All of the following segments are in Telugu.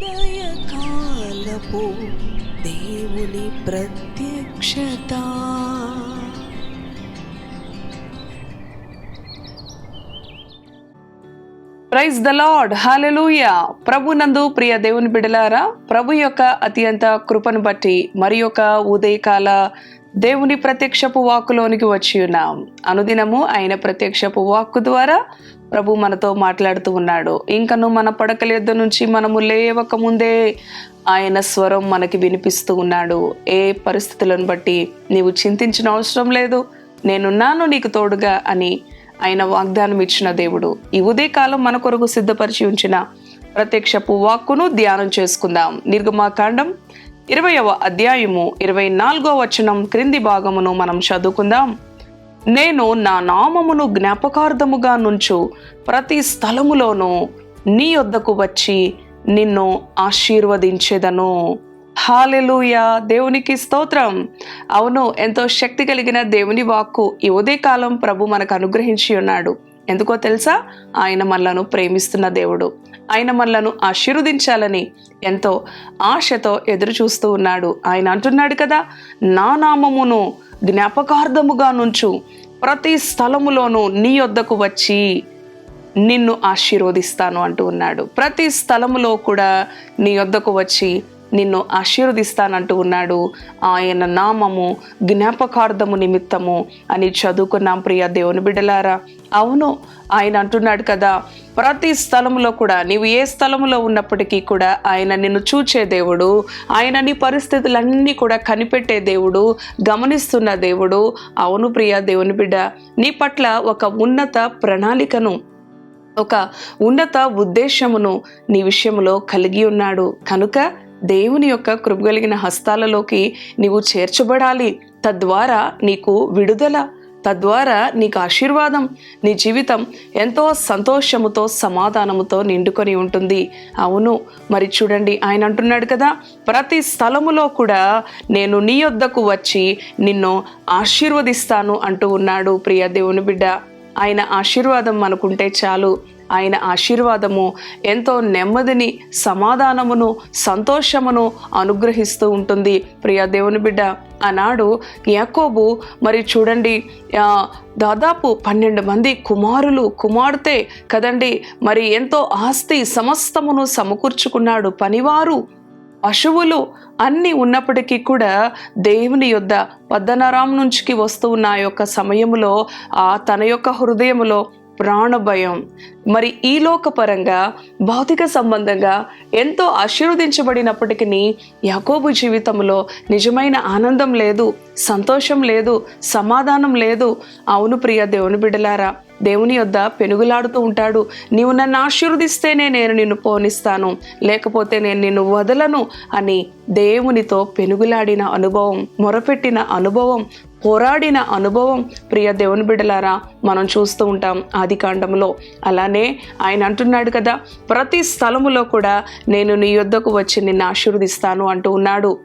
ఉదయకాలపు దేవుని ప్రత్యక్షత. ప్రైజ్ ద లార్డ్ హాలెలూయ ప్రభు నందు ప్రియ దేవుని బిడలారా ప్రభు యొక్క అత్యంత కృపను బట్టి మరి యొక్క ఉదయకాల దేవుని ప్రత్యక్షపు వాక్కులోనికి వచ్చి ఉన్నాం. అనుదినము ఆయన ప్రత్యక్షపు వాక్కు ద్వారా ప్రభు మనతో మాట్లాడుతూ ఉన్నాడు. ఇంకను మన పడకల యొద్ద నుంచి మనము లేవక ముందే ఆయన స్వరం మనకి వినిపిస్తూ ఉన్నాడు. ఏ పరిస్థితులను బట్టి నీవు చింతించిన అవసరం లేదు. నేనున్నాను నీకు తోడుగా అని ఆయన వాగ్దానం ఇచ్చిన దేవుడు. ఈ ఉదయకాలం మన కొరకు సిద్ధపరిచి ఉంచిన ప్రత్యక్షపు వాక్కును ధ్యానం చేసుకుందాం. నిర్గమాకాండం ఇరవయవ అధ్యాయము ఇరవై నాలుగో వచనం క్రింది భాగమును మనం చదువుకుందాం. నేను నా నామమును జ్ఞాపకార్థముగా నుంచు ప్రతి స్థలములోనూ నీ వద్దకు వచ్చి నిన్ను ఆశీర్వదించేదను. హాలెలుయా దేవునికి స్తోత్రం. అవును ఎంతో శక్తి కలిగిన దేవుని వాక్కు ఈ ఉదయకాలం ప్రభు మనకు అనుగ్రహించి ఉన్నాడు. ఎందుకో తెలుసా? ఆయన మనలను ప్రేమిస్తున్న దేవుడు. ఆయన మనలను ఆశీర్వదించాలని ఎంతో ఆశతో ఎదురు చూస్తూ ఉన్నాడు. ఆయన అంటున్నాడు కదా నా నామమును జ్ఞాపకార్థముగా నుంచు ప్రతి స్థలములోనూ నీ వద్దకు వచ్చి నిన్ను ఆశీర్వదిస్తాను అంటూ ఉన్నాడు. ప్రతి స్థలములో కూడా నీ వద్దకు వచ్చి నిన్ను ఆశీర్వదిస్తానంటూ ఉన్నాడు. ఆయన నామము జ్ఞాపకార్థము నిమిత్తము అని చదువుకున్నాం ప్రియ దేవుని బిడ్డలారా. అవును ఆయన అంటున్నాడు కదా ప్రతి స్థలంలో కూడా నీవు ఏ స్థలంలో ఉన్నప్పటికీ కూడా ఆయన నిన్ను చూచే దేవుడు ఆయన నీ పరిస్థితులన్నీ కూడా కనిపెట్టే దేవుడు గమనిస్తున్న దేవుడు. అవును ప్రియ దేవుని బిడ్డ నీ పట్ల ఒక ఉన్నత ప్రణాళికను ఒక ఉన్నత ఉద్దేశమును నీ విషయంలో కలిగి ఉన్నాడు. కనుక దేవుని యొక్క కృపగలిగిన హస్తాలలోకి నీవు చేర్చబడాలి. తద్వారా నీకు విడుదల తద్వారా నీకు ఆశీర్వాదం నీ జీవితం ఎంతో సంతోషముతో సమాధానముతో నిండుకొని ఉంటుంది. అవును మరి చూడండి ఆయన అంటున్నాడు కదా ప్రతి స్థలములో కూడా నేను నీ వద్దకు వచ్చి నిన్ను ఆశీర్వదిస్తాను అంటూ ఉన్నాడు ప్రియ దేవుని బిడ్డ. ఆయన ఆశీర్వాదం మనకుంటే చాలు. ఆయన ఆశీర్వాదము ఎంతో నెమ్మదిని సమాధానమును సంతోషమును అనుగ్రహిస్తూ ఉంటుంది. ప్రియా దేవుని బిడ్డ ఆనాడు యాకోబు మరి చూడండి దాదాపు పన్నెండు మంది కుమారులు కుమార్తె కదండి మరి ఎంతో ఆస్తి సమస్తమును సమకూర్చుకున్నాడు. పనివారు పశువులు అన్నీ ఉన్నప్పటికీ కూడా దేవుని యొద్ద పద్దనరాం నుంచికి వస్తూ ఉన్న ఆ యొక్క సమయములో ఆ తన యొక్క హృదయములో ప్రాణభయం. మరి ఈ లోకపరంగా భౌతిక సంబంధంగా ఎంతో ఆశీర్వదించబడినప్పటికీ యాకోబు జీవితంలో నిజమైన ఆనందం లేదు సంతోషం లేదు సమాధానం లేదు. అవును ప్రియ దేవుని బిడలారా దేవుని యొద్ద పెనుగులాడుతూ ఉంటాడు. నీవు నన్ను ఆశీర్వదిస్తేనే నేను నిన్ను పోనిస్తాను లేకపోతే నేను నిన్ను వదలను అని దేవునితో పెనుగులాడిన అనుభవం మొరపెట్టిన అనుభవం పోరాడిన అనుభవం. ప్రియ దేవుని బిడ్డలారా మనం చూస్తూ ఉంటాం ఆది కాండంలో అలానే ఆయన అంటున్నాడు కదా ప్రతి స్థలములో కూడా నేను నీ యొద్దకు వచ్చి నిన్ను ఆశీర్వదిస్తాను అంటూ ఉన్నాడు.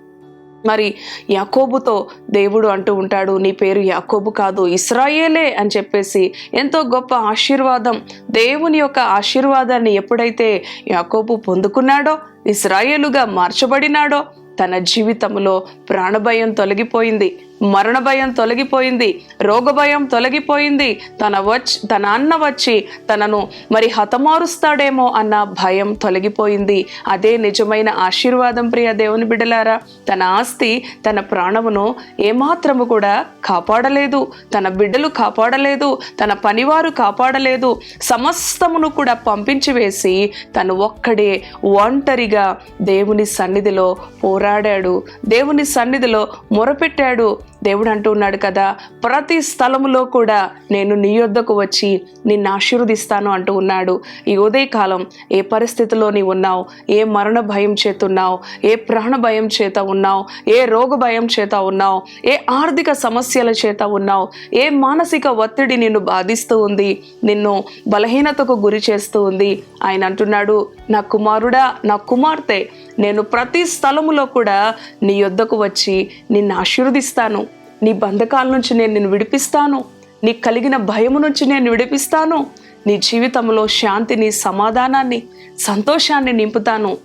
మరి యాకోబుతో దేవుడు అంటూ ఉంటాడు నీ పేరు యాకోబు కాదు ఇస్రాయేలే అని చెప్పేసి ఎంతో గొప్ప ఆశీర్వాదం. దేవుని యొక్క ఆశీర్వాదాన్ని ఎప్పుడైతే యాకోబు పొందుకున్నాడో ఇస్రాయేలుగా మార్చబడినాడో తన జీవితంలో ప్రాణభయం తొలగిపోయింది. మరణ భయం తొలగిపోయింది రోగ భయం తొలగిపోయింది. తన వచ్చి తన అన్న వచ్చి తనను మరి హతమారుస్తాడేమో అన్న భయం తొలగిపోయింది. అదే నిజమైన ఆశీర్వాదం ప్రియ దేవుని బిడ్డలారా తన ఆస్తి తన ప్రాణమును ఏమాత్రము కూడా కాపాడలేదు. తన బిడ్డలు కాపాడలేదు తన పనివారు కాపాడలేదు. సమస్తమును కూడా పంపించి వేసి తను ఒక్కడే ఒంటరిగా దేవుని సన్నిధిలో పోరాడాడు. దేవుని సన్నిధిలో మొరపెట్టాడు. దేవుడు అంటూ ఉన్నాడు కదా ప్రతి స్థలములో కూడా నేను నీ యొద్దకు వచ్చి నిన్ను ఆశీర్వదిస్తాను అంటూ ఉన్నాడు. ఈ ఉదయకాలం ఏ పరిస్థితిలో నీవు ఉన్నావు? ఏ మరణ భయం చేత ఉన్నావు? ఏ ప్రాణ భయం చేత ఉన్నావు? ఏ రోగ భయం చేత ఉన్నావు? ఏ ఆర్థిక సమస్యల చేత ఉన్నావు? ఏ మానసిక ఒత్తిడి నిన్ను బాధిస్తూ ఉంది? నిన్ను బలహీనతకు గురి చేస్తూ ఉంది? ఆయన అంటున్నాడు నా కుమారుడా నా కుమార్తె నేను ప్రతి స్థలములో కూడా నీ యొద్దకు వచ్చి నిన్ను ఆశీర్వదిస్తాను. నీ బంధకాల నుంచి నేను నిన్ను విడిపిస్తాను. నీకు కలిగిన భయము నుంచి నేను విడిపిస్తాను. నీ జీవితంలో శాంతిని సమాధానాన్ని సంతోషాన్ని నింపుతాను.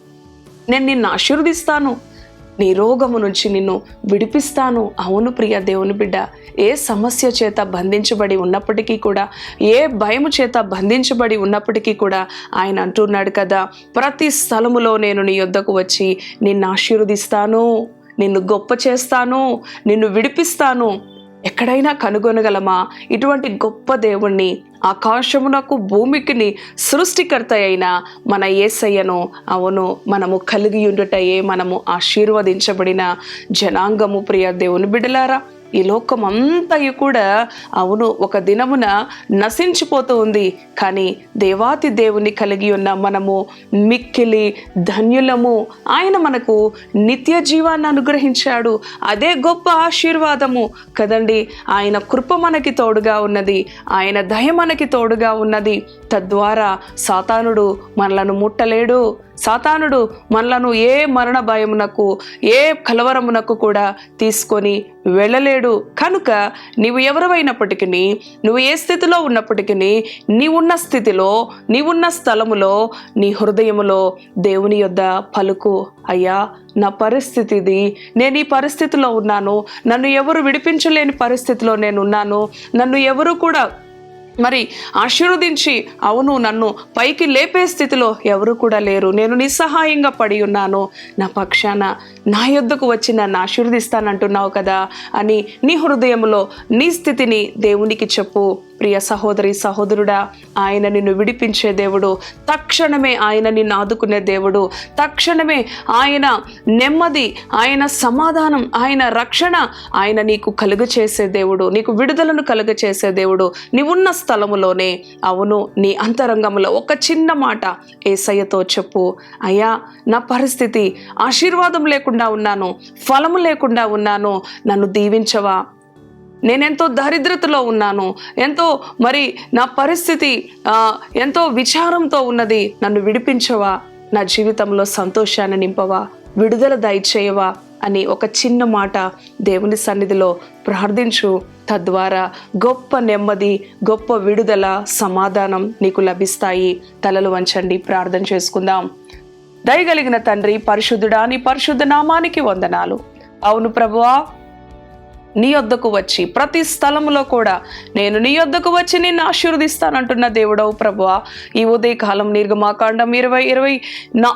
నేను నిన్ను ఆశీర్వదిస్తాను. నీ రోగము నుంచి నిన్ను విడిపిస్తాను. అవును ప్రియ దేవుని బిడ్డ ఏ సమస్య చేత బంధించబడి ఉన్నప్పటికీ కూడా ఏ భయము చేత బంధించబడి ఉన్నప్పటికీ కూడా ఆయన అంటున్నాడు కదా ప్రతి స్థలములో నేను నీ యొద్దకు వచ్చి నిన్ను ఆశీర్వదిస్తాను. నిన్ను గొప్ప చేస్తాను నిన్ను విడిపిస్తాను. ఎక్కడైనా కనుగొనగలమా? ఇటువంటి గొప్ప దేవుణ్ణి ఆకాశమునకు భూమికిని సృష్టికర్త అయిన మన ఏసయ్యను అవును మనము కలిగి ఉండుటయే మనము ఆశీర్వదించబడిన జనాంగము ప్రియ దేవుని బిడలారా. ఈ లోకం అంతయు కూడా అవును ఒక దినమున నశించిపోతూ ఉంది. కానీ దేవాతి దేవుని కలిగి ఉన్న మనము మిక్కిలి ధన్యులము. ఆయన మనకు నిత్య జీవాన్ని అనుగ్రహించాడు. అదే గొప్ప ఆశీర్వాదము కదండి. ఆయన కృప మనకి తోడుగా ఉన్నది. ఆయన దయ మనకి తోడుగా ఉన్నది. తద్వారా సాతానుడు మనలను ముట్టలేడు. సాతానుడు మనలను ఏ మరణ భయమునకు ఏ కలవరమునకు కూడా తీసుకొని వెళ్ళలేడు. కనుక నీవు ఎవరివైనప్పటికీ నువ్వు ఏ స్థితిలో ఉన్నప్పటికీ నీవున్న స్థితిలో నీవున్న స్థలములో నీ హృదయములో దేవుని యొద్ద పలుకు. అయ్యా నా పరిస్థితి ఇది. నేను ఈ పరిస్థితిలో ఉన్నాను. నన్ను ఎవరు విడిపించలేని పరిస్థితిలో నేను ఉన్నాను నన్ను ఎవరు కూడా మరి ఆశీర్వదించి అవును నన్ను పైకి లేపే స్థితిలో ఎవరు కూడా లేరు. నేను నిస్సహాయంగా పడి ఉన్నాను. నా పక్షాన నా యొద్దకు వచ్చి నన్ను ఆశీర్వదిస్తానంటున్నావు కదా అని నీ హృదయంలో నీ స్థితిని దేవునికి చెప్పు. ప్రియ సహోదరి సహోదరుడా ఆయన నిన్ను విడిపించే దేవుడు తక్షణమే ఆయన నిన్ను ఆదుకునే దేవుడు తక్షణమే ఆయన నెమ్మది ఆయన సమాధానం ఆయన రక్షణ ఆయన నీకు కలుగ చేసే దేవుడు నీకు విడుదలను కలుగ చేసే దేవుడు. నీవున్న స్థలములోనే అవును నీ అంతరంగంలో ఒక చిన్న మాట ఏసయ్యతో చెప్పు. అయ్యా నా పరిస్థితి ఆశీర్వాదం లేకుండా ఉన్నాను ఫలము లేకుండా ఉన్నాను నన్ను దీవించవా? నేనెంతో దరిద్రతలో ఉన్నాను. ఎంతో మరి నా పరిస్థితి ఎంతో విచారంతో ఉన్నది. నన్ను విడిపించవా? నా జీవితంలో సంతోషాన్ని నింపవా? విడుదల దయచేయవా? అని ఒక చిన్న మాట దేవుని సన్నిధిలో ప్రార్థించు. తద్వారా గొప్ప నెమ్మది గొప్ప విడుదల సమాధానం నీకు లభిస్తాయి. తలలు వంచండి ప్రార్థన చేసుకుందాం. దయగలిగిన తండ్రి పరిశుద్ధుడా నీ పరిశుద్ధ నామానికి వందనాలు. అవును ప్రభువా నీ యొద్దకు వచ్చి ప్రతి స్థలంలో కూడా నేను నీ యొద్దకు వచ్చి నిన్ను ఆశీర్వదిస్తానంటున్న దేవుడవు ప్రభువా. ఈ ఉదయకాలం నిర్గమాకాండం ఇరవై ఇరవై నా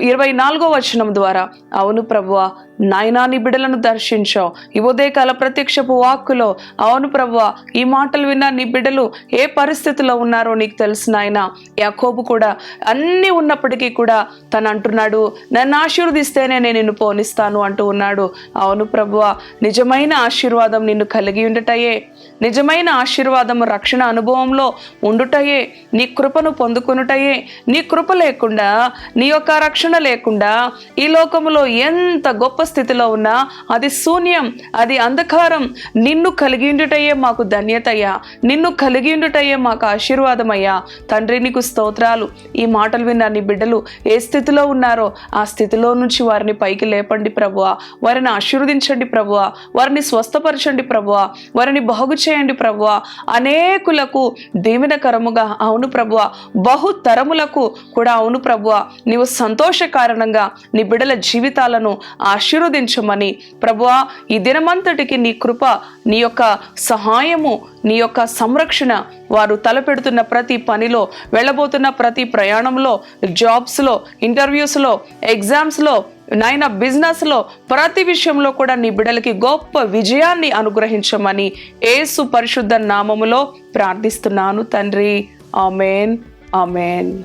ఇరవై నాలుగో వచనం ద్వారా అవును ప్రభువా నాయనా నీ బిడ్డలను దర్శించావు. ఈ ఉదయకాల ప్రత్యక్షపు వాక్కులో అవును ప్రభువా ఈ మాటలు విన్న నీ బిడ్డలు ఏ పరిస్థితిలో ఉన్నారో నీకు తెలుసు నాయన. యాకోబు కూడా అన్నీ ఉన్నప్పటికీ కూడా తను అంటున్నాడు నన్ను ఆశీర్వదిస్తేనే నేను నిన్ను పోనిస్తాను అంటూ ఉన్నాడు. అవును ప్రభువా నిజమైన ఆశీర్వాదం నిన్ను కలిగి ఉండుటయే. నిజమైన ఆశీర్వాదం రక్షణ అనుభవంలో ఉండుటయే. నీ కృపను పొందుకునుటయే. నీ కృప లేకుండా నీ యొక్క రక్షణ లేకుండా ఈ లోకములో ఎంత గొప్ప స్థితిలో ఉన్నా అది శూన్యం అది అంధకారం నిన్ను కలిగి ఉండుటయే మాకు ధన్యతయ్యా. నిన్ను కలిగి ఉండుటయే మాకు ఆశీర్వాదమయ్యా. తండ్రి నీకు స్తోత్రాలు. ఈ మాటలు విన్న నీ బిడ్డలు ఏ స్థితిలో ఉన్నారో ఆ స్థితిలో నుంచి వారిని పైకి లేపండి ప్రభువా. వారిని ఆశీర్వదించండి ప్రభువా. వారిని స్వస్థపరచండి ప్రభువా. వారిని బాగు చేయండి ప్రభువా. అనేకులకు దీవెనకరముగా అవును ప్రభువా. బహుతరములకు కూడా అవును ప్రభువా. నీవు సంతోష కారణంగా నీ బిడ్డల జీవితాలను ఆశీర్వదించమని ప్రభువా. ఈ దినమంతటికి నీ కృప నీ యొక్క సహాయము నీ యొక్క సంరక్షణ వారు తలపెడుతున్న ప్రతి పనిలో వెళ్ళబోతున్న ప్రతి ప్రయాణంలో జాబ్స్లో ఇంటర్వ్యూస్లో ఎగ్జామ్స్లో నాయన బిజినెస్లో ప్రతి విషయంలో కూడా నీ బిడ్డలకి గొప్ప విజయాన్ని అనుగ్రహించమని ఏసు పరిశుద్ధ నామములో ప్రార్థిస్తున్నాను తండ్రి. Amen. Amen.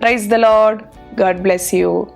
Praise the lord god bless you